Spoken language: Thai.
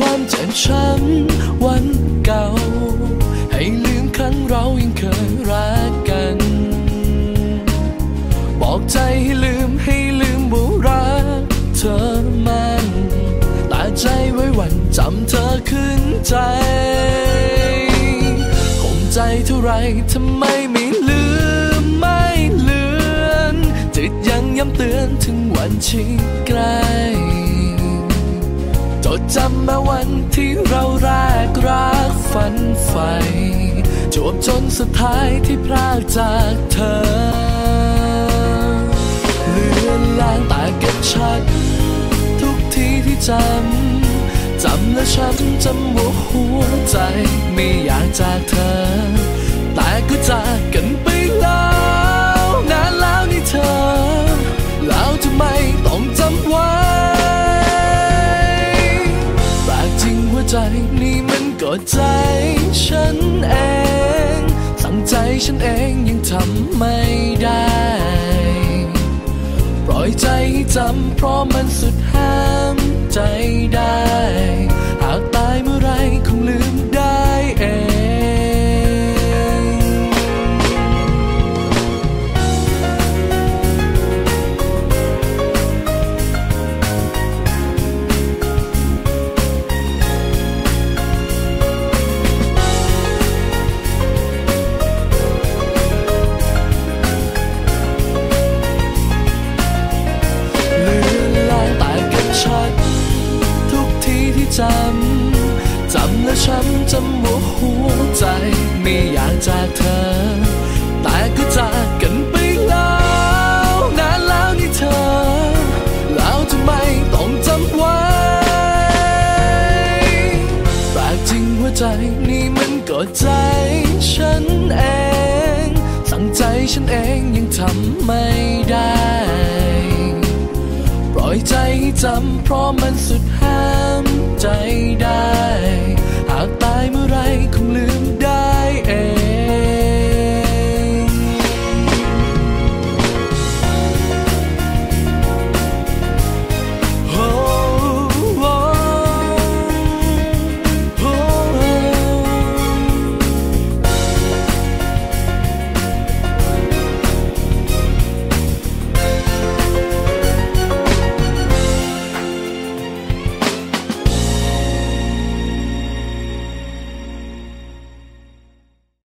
ความเจ็บช้ำวันเก่า ให้ลืมครั้งเรายังเคยรักกัน บอกใจให้ลืมให้ลืมบุรักเธอมันตาใจไว้วันจำเธอขึ้นใจคงใจเท่าไรทำไมไม่ลืมไม่เลือนจิตยังย้ำเตือนถึงวันชิ่ไกล ดจำมาวันที่เราแรกรักฝันใฝ่จวบจนสุดท้ายที่พรากจากเธอเลือนลางต่เก็บชัด ทุกทีที่จำ จำและช้ำจำว่าหัวใจ ไม่อยากจากเธอ มันก็ใจฉันเอง สั่งใจฉันเองยังทำไม่ได้ ปล่อยใจให้จำเพราะมันสุดห้าม จำจำและช้ำจำหัวหัวใจ ไม่อยากจากเธอ แต่ก็จากกันไปแล้วนานแล้วนี่เธอ แล้วทำไมต้องจำไว้แปลกจริงหัวใจนี่มันก็ใจฉันเอง สั่งใจฉันเองยังทำไม่ได้ ปล่อยใจให้จำเพราะมันสุดห้า ได้ หากตายเมื่อไรคงลืม